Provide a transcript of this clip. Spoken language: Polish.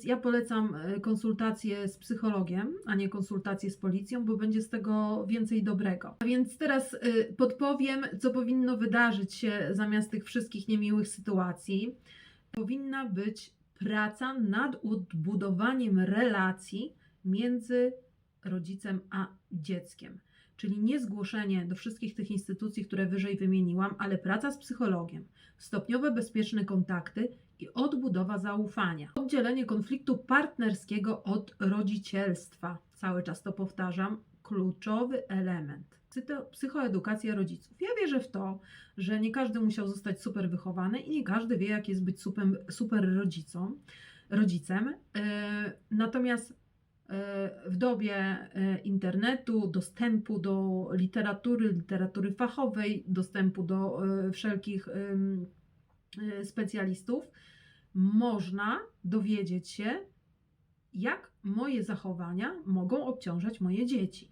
Więc ja polecam e, konsultacje z psychologiem, a nie konsultacje z policją, bo będzie z tego więcej dobrego. A więc teraz e, podpowiem, co powinno wydarzyć się zamiast tych wszystkich niemiłych sytuacji. Powinna być praca nad odbudowaniem relacji między rodzicem a dzieckiem. Czyli nie zgłoszenie do wszystkich tych instytucji, które wyżej wymieniłam, ale praca z psychologiem, stopniowe bezpieczne kontakty i odbudowa zaufania. Oddzielenie konfliktu partnerskiego od rodzicielstwa. Cały czas to powtarzam, kluczowy element. Psychoedukacja rodziców. Ja wierzę w to, że nie każdy musiał zostać super wychowany i nie każdy wie, jak jest być super, super rodzicą, rodzicem. E, Natomiast w dobie e, internetu, dostępu do literatury, literatury fachowej, dostępu do e, wszelkich e, specjalistów, można dowiedzieć się, jak moje zachowania mogą obciążać moje dzieci.